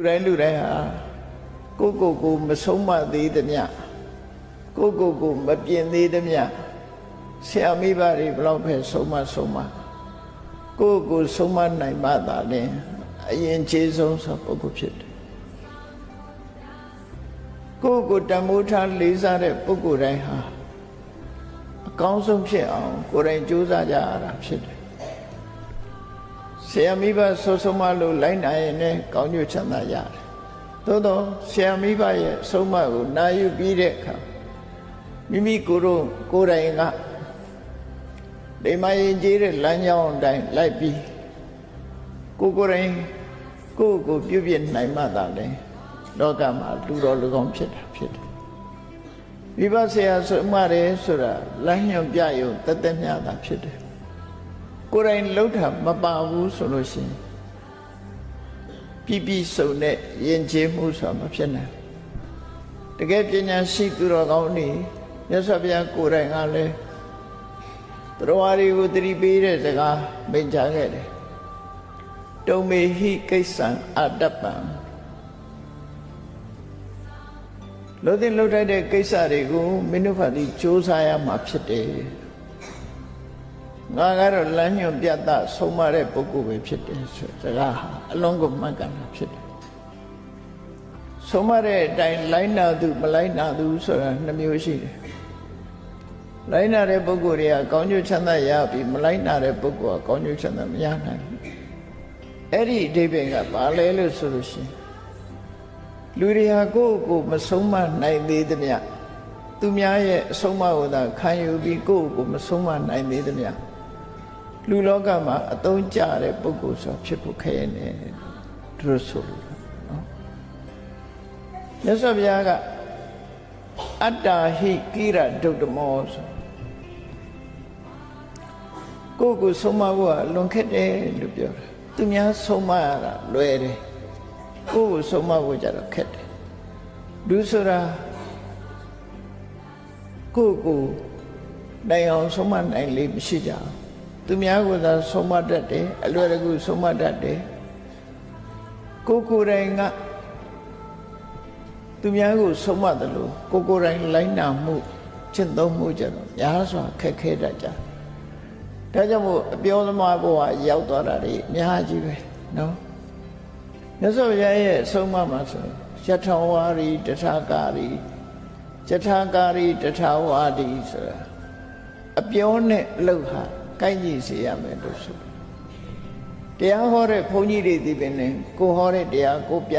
လူတိုင်းလူတိုင်းဟာကိုယ့်ကိုယ်ကိုမဆုံးမသေးသမျှကိုယ့်ကိုယ်ကိုမပြင်သေးသမျှဆရာမိဘတွေဘယ်တော့ပဲဆုံးမဆုံးမကိုယ့်ကိုယ်ဆုံးမနိုင်မှသာလေအရင်ခြေဆုံးသောပုဂ္ဂိုလ်ဖြစ်တယ်ကိုယ့်ကိုယ်တန်ဖိုးထားလေးစားတဲ့ပုဂ္ဂိုလ်တိုင်းဟာအကောင်းဆုံးဖြစ်အောင်ကိုယ်တိုင်ကြိုးစားကြရတာဖြစ်တယ် ဆရာမိဘဆိုဆုံးမလို့လိုက်နိုင်ရင်လည်းကောင်းကျိုးချမ်းသာရတယ်သို့တော့ဆရာမိဘရဲ့အဆုံးအမကိုနာယူပြီးတဲ့အခါမိမိကိုယ်တို့ကိုယ်တိုင်ကဒီမရင်ကြီးတဲ့လမ်းကြောင်းအတိုင်းလိုက်ပြီးကိုယ်ကိုယ်တိုင်ကိုယ့်ကိုယ်ပြုပြနိုင်မှသာလေလောကမှာလူတော်လူကောင်းဖြစ်တာဖြစ်တယ်မိဘဆရာဆုံးမတယ်ဆိုတာလမ်းညွှန်ပြရုံတသက်မြတာဖြစ်တယ် ကိုယ်တိုင်လှုပ်တာမပါဘူးဆိုလို့ရှိရင်ပြပြစုံတဲ့ယဉ်ကျေးမှုဆိုတာမဖြစ်နိုင်တကယ်ပညာရှိသူတော်ကောင်းနေမြတ်စွာဘုရားကိုယ်တိုင်ကလည်းတရားတွေကိုသတိပေးတဲ့စကားမိန့်ကြားခဲ့တယ်တုံမေဟိကိစ္စံအတ္တပံလို့တဲ့လှုပ်ထိုက်တဲ့ကိစ္စတွေကိုမင်းတို့ဖာတိစ조사ရမှာဖြစ်တယ် ငါကတော့လမ်းညွန်ပြတ်သားဆုံးမတဲ့ပုဂ္ဂိုလ်ပဲဖြစ်တယ်ဆိုစကားဟာအလုံးကိုမှတ်ကန်တာဖြစ်တယ်ဆုံးမတဲ့အတိုင်းလိုက်နာသူမလိုက်နာသူဆိုတာနှမျိုးရှိတယ်လိုက်နာတဲ့ပုဂ္ဂိုလ်တွေကကောင်းကျိုးချမ်းသာရပြီမလိုက်နာတဲ့ပုဂ္ဂိုလ်ကကောင်းကျိုးချမ်းသာမရနိုင်ဘူးအဲ့ဒီအဓိပ္ပာယ်ကဘာလဲလို့ဆိုလို့ရှိရင်လူတွေဟာကိုယ့်ကိုယ်မဆုံးမနိုင်သေးသမျှသူများရဲ့အဆုံးအမကိုသာခံယူပြီးကိုယ့်ကိုယ်မဆုံးမနိုင်သေးသမျှ လူလောကမှာအသုံးကျတဲ့ပုဂ္ဂိုလ်ဆိုဖြစ်ဖို့ခဲနေတယ်သူတို့ဆိုလို့နော်မြတ်စွာဘုရားကအတ္တာဟိကိရဒုဒ္ဓမောဆိုကိုယ့်ကိုယ်ဆုံးမဖို့ကလွန်ခက်တယ်လို့ပြောတယ်သူများဆုံးမရတာလွယ်တယ်ကိုယ့်ကိုဆုံးမဖို့ကြတော့ခက်တယ်လူဆိုတာကိုယ့်ကိုနိုင်အောင်ဆုံးမနိုင်လေမရှိကြဘူး သူများကသာဆုံးမတတ်တယ်အလွယ်တကူဆုံးမတတ်တယ်ကိုယ်ကိုယ်တိုင်ကသူများကိုဆုံးမတယ်လို့ကိုယ်ကိုယ်တိုင်လိုက်နာမှုကျင့်သုံးမှုကြတော့များစွာခက်ခဲတတ်ကြတယ်ဒါကြောင့်မို့အပြောသမားဘဝရောက်သွားတာတွေအများကြီးပဲနော်မြတ်စွာဘုရားရဲ့အဆုံးအမမှာဆိုယထာဝါရီတထာကာရီယထာကာရီတထာဝါဒီဆိုတာအပြောနဲ့အလုပ်ဟာ ကိုက်ညီစေရမယ်လို့ဆိုတရားဟောတဲ့ဘုန်းကြီးတွေဒီပင်နဲ့ကိုဟောတဲ့တရားကိုပြ